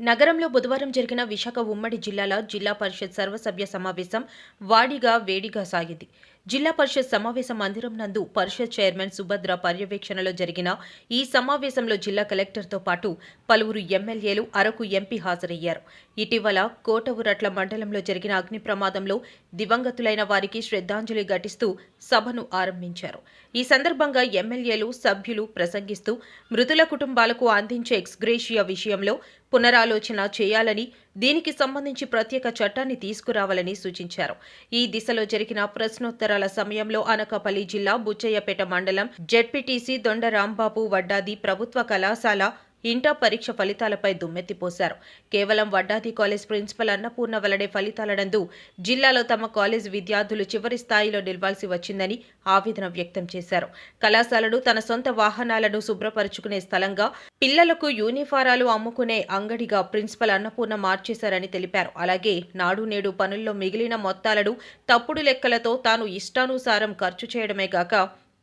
నగరంలో బుధవారం జరిగిన విశాఖ ఉమ్మడి జిల్లాల జిల్లా పరిషత్ సర్వసభ్య సమావేశం వాడిగా వేడిగా సాగింది. జిల్లా పరిషత్ సమావేశ మందిరం నందు పరిషత్ చైర్మన్ సుభద్ర పర్యవేక్షణలో జరిగిన ఈ సమావేశంలో జిల్లా కలెక్టర్తో పాటు పలువురు ఎమ్మెల్యేలు అరకు ఎంపీ హాజరయ్యారు. ఇటీవల కోటవురట్ల మండలంలో జరిగిన అగ్ని ప్రమాదంలో దివంగతులైన వారికి శ్రద్ధాంజలి ఘటిస్తూ సభను ఆరంభించారు. ఈ సందర్భంగా ఎమ్మెల్యేలు సభ్యులు ప్రసంగిస్తూ మృతుల కుటుంబాలకు అందించే ఎక్స్గ్రేషియా విషయంలో పునరాలోచన చేయాలని దీనికి సంబంధించి ప్రత్యేక చట్టాన్ని తీసుకురావాలని సూచించారు. ఈ దిశలో జరిగిన ప్రశ్నోత్తరాల సమయంలో అనకాపల్లి జిల్లా బుచ్చయ్యపేట మండలం జెడ్పీటీసీ దొండ రాంబాబు వడ్డాది ప్రభుత్వ కళాశాల ఇంటర్ పరీక్ష ఫలితాలపై దుమ్మెత్తిపోశారు కేవలం వడ్డాది కాలేజ్ ప్రిన్సిపల్ అన్నపూర్ణ వెల్లడే ఫలితాలనందు జిల్లాలో తమ కాలేజ్ విద్యార్థులు చివరి స్థాయిలో నిలవాల్సి వచ్చిందని ఆవేదన వ్యక్తం చేశారు. కళాశాలలు తన సొంత వాహనాలను శుభ్రపరుచుకునే స్థలంగా పిల్లలకు యూనిఫారాలు అమ్ముకునే అంగడిగా ప్రిన్సిపల్ అన్నపూర్ణ మార్చేశారని తెలిపారు. అలాగే నాడు నేడు పనుల్లో మిగిలిన మొత్తాలను తప్పుడు లెక్కలతో తాను ఇష్టానుసారం ఖర్చు చేయడమే గాక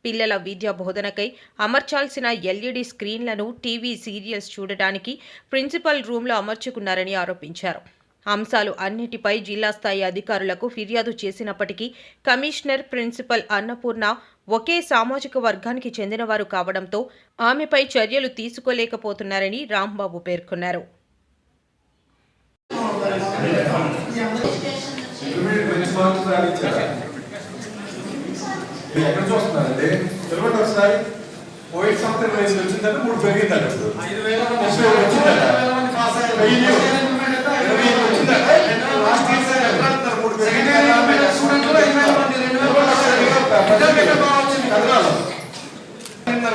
పిల్లల విద్యా బోధనకై అమర్చాల్సిన ఎల్ఈడి స్క్రీన్లను టీవీ సీరియల్స్ చూడటానికి ప్రిన్సిపల్ రూమ్లో అమర్చుకున్నారని ఆరోపించారు. అంశాలు అన్నిటిపై జిల్లా స్థాయి అధికారులకు ఫిర్యాదు చేసినప్పటికీ కమిషనర్ ప్రిన్సిపల్ అన్నపూర్ణ ఒకే సామాజిక వర్గానికి చెందినవారు కావడంతో ఆమెపై చర్యలు తీసుకోలేకపోతున్నారని రాంబాబు పేర్కొన్నారు ఇంటర్మీడియట్ మంచి మార్కులు సాధించారా మీరు ఎక్కడ చూస్తున్నారండి తెలియదు ఒకసారి పోయిన సంవత్సరం వయసు వచ్చిందంటే మూడు పెరిగిందట ఇప్పుడు. వచ్చిందట.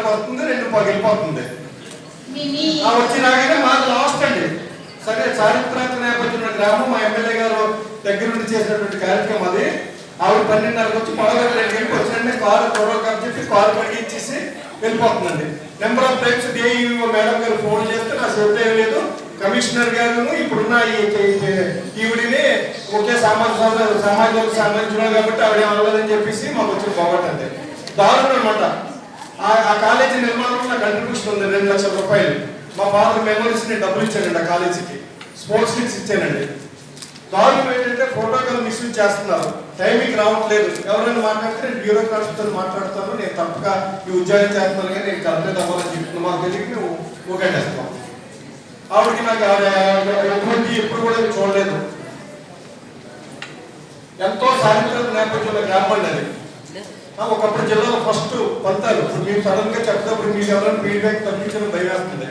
వస్తుంది రెండు పగిలిపోతుంది ఆ వచ్చి రాగానే మాకు లాస్ట్ అండి. సరే చారిత్రాత్మక నేపథ్యం ఉన్న గ్రామం మా ఎమ్మెల్యే గారు దగ్గర నుండి చేసినటువంటి కార్యక్రమం అది. ఆవిడ పన్నెండున్నరకు వచ్చి పదకొండు రెండు గంటలకు వచ్చినంటే కారు గొడవ అని చెప్పి కారు పడిగించేసి వెళ్ళిపోతుందండి. Number of times DIO madam గారు ఫోన్ చేస్తే నా శ్రద్ధ ఏం లేదు. కమిషనర్ గారు ఇప్పుడున్న ఈవిడిని ఒకే సమాజ సమాజంలో సంబంధించిన కాబట్టి ఆవిడ అవ్వలేదని చెప్పేసి మాకు వచ్చిన పొగట్ అంతే దారుణం అనమాట ఆ కాలేజీ నిర్మాణంలో నా కంట్రిబ్యూషన్ ఉంది రెండు లక్షల రూపాయలు. మా ఫాదర్ మెమరీస్ని డబ్బులు ఇచ్చానండి ఆ కాలేజీకి. స్పోర్ట్స్ కిట్స్ ఇచ్చానండి దారుణం ఏంటంటే ప్రోటోకాల్ మిస్యూజ్ చేస్తున్నారు. టైమింగ్ రావట్లేదు. ఎవరైనా మాట్లాడితే నేను బ్యూరోక్రాట్స్తో మాట్లాడతాను. నేను తప్పగా ఈ ఉద్యోగం చేస్తున్నాను కానీ నేను కరెక్ట్ అవ్వాలని చెప్తున్నాను మాకు తెలియక మేము ఊగంటేస్తాం ఆవిడకి నాకు ఎటువంటి ఎప్పుడు కూడా చూడలేదు. ఎంతో సాధించిన నేపథ్యంలో గ్రామం అది. ఒకప్పుడు జిల్లాలో ఫస్ట్ పంతాలు. ఇప్పుడు మీరు సడన్గా చెప్తాప్పుడు మీకు ఎవరైనా ఫీడ్బ్యాక్ తప్పించడం భయం వేస్తుంది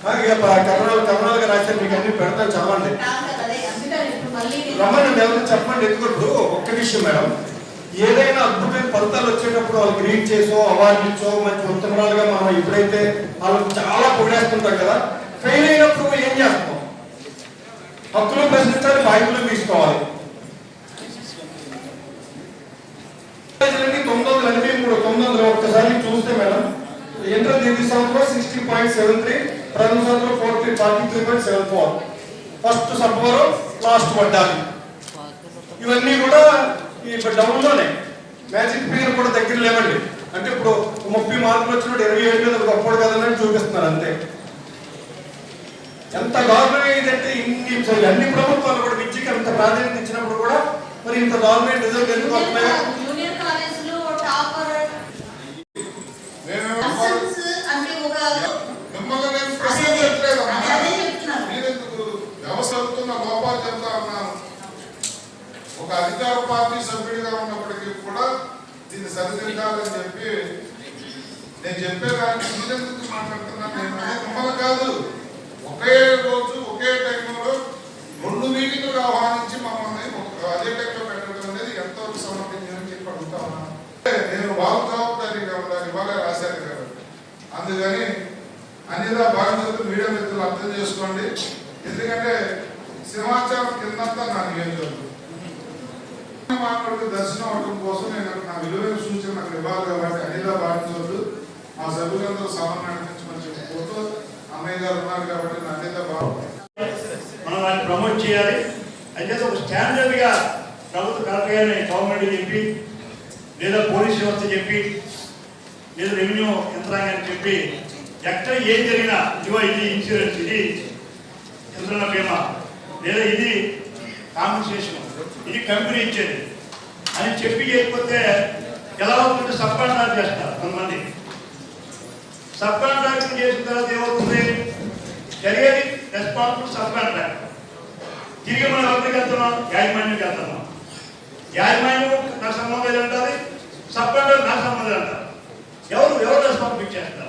ఆ, ఇక రాశారు. మీకు అన్ని పెడతాను చదవండి. రమ్మని ఎవరు చెప్పండి? ఎందుకంటే ఒక్క విషయం మేడం. ఏదైనా అద్భుతమైన ఫలితాలు వచ్చేటప్పుడు వాళ్ళకి రీడ్ చేసో అవార్డు ఇచ్చో మంచి ఉత్తమరాలుగా మనం ఎప్పుడైతే వాళ్ళకి చాలా పొగిడేస్తుంటాం కదా ఫెయిల్ అయినప్పుడు ఏం చేస్తాం? హక్కులు ప్రశ్నించాలి బాధ్యతలు తీసుకోవాలి. తొమ్మిది వందల ఎనభై మూడు తొమ్మిది వందల ఒక్కసారి చూస్తే మేడం ఇంటర్ దీని సంవత్సరం సిక్స్టీ పాయింట్ సెవెన్ త్రీ ప్రథమ సంవత్సరం forty forty three point seven four first Sabbavaram last పడ్డాలి ఇవన్నీ కూడా ఈ డౌన్లోనే మ్యాజిక్ ఫిగర్ కూడా దగ్గర లేవండి. అంటే ఇప్పుడు ముప్పై మార్కులు వచ్చినప్పుడు ఇరవై ఏడు మీద గొప్పడు కదని చూపిస్తున్నారు అంతే. ఎంత దారుణం ఏంటంటే ఇన్ని అన్ని ప్రభుత్వాలు కూడా విద్యకి అంత ప్రాధాన్యత ఇచ్చినప్పుడు కూడా మరి ఇంత దారుణమైన రిజల్ట్ ఎందుకు వస్తున్నాయో జూనియర్ కాలేజీలో టాపర్ మేమేమో అసెన్స్ అంటే ఒక మిమ్మల్ని నేను అదే ప్రశ్నించట్లేదు అదే అదే చెప్తున్నాను మీరెందుకు వ్యవస్థ అవుతున్న లోపాలు చెప్తా ఉన్నాను ఒక అధికార పార్టీ సభ్యుడిగా ఉన్నప్పటికీ కూడా దీన్ని సరిదిద్దాలని చెప్పి నేను చెప్పే దానికి మీరెందుకు మాట్లాడుతున్నాను నేను మిమ్మల్ని కాదు. ఒకే రోజు ఒకే టైంలో రెండు మీటింగ్లు ఆహ్వానించి మమ్మల్ని ఒక అదే టైంలో పెట్టడం అనేది ఎంతవరకు సమర్థించని చెప్పి అడుగుతా నేను వాళ్ళ జవాబుదారీగా ఉండాలి ఇవాళ రాశారు కదా. అందుకని అన్నిదా బాధ్యతలు మీడియా మిత్రులు అర్థం చేసుకోండి. ఎందుకంటే సింహాచలం కిందంతా నా నియోజకవర్గం. మాట్లాడుతూ దర్శనం అవడం కోసం నేను నా విలువైన సూచన నాకు ఇవ్వాలి కాబట్టి అనిలా భావించవద్దు మా సభ్యులందరూ సమన్వయం నడిపించమని చెప్పుకోతూ అన్నయ్య గారు ఉన్నారు కాబట్టి నా అనిలా భావం మనం దాన్ని ప్రమోట్ చేయాలి. అయితే ఒక స్టాండర్డ్గా ప్రభుత్వ కలెక్టర్ గవర్నమెంట్ చెప్పి లేదా పోలీస్ వ్యవస్థ చెప్పి లేదా రెవెన్యూ యంత్రాంగాన్ని చెప్పి ఎక్కడ ఏం జరిగినా ఇదిగో ఇది ఇన్సూరెన్స్ ఇది సుందరణ బీమా లేదా ఇది కాంపెన్సేషన్ ఇది కంపెనీ ఇచ్చేది. అని చెప్పి చేయకపోతే ఎలా అవుతుంటే సబ్ కాంట్రాక్ట్ చేస్తారు కొంతమంది. సబ్ కాంట్రాక్ట్ చేసిన తర్వాత ఏమవుతుంది? జరిగేది రెస్పాన్సిబుల్ సబ్ కాంట్రాక్ట్ తిరిగి మనం ఎవరికి వెళ్తున్నాం యాజమాన్యానికి వెళ్తున్నాం. యాజమాన్యం నాకు సంబంధం లేదంటారు సబ్ కాంట్రాక్ట్ నాకు సంబంధం లేదంటారు. ఎవరు ఎవరు రెస్పాన్సిబిలిటీ చేస్తారు?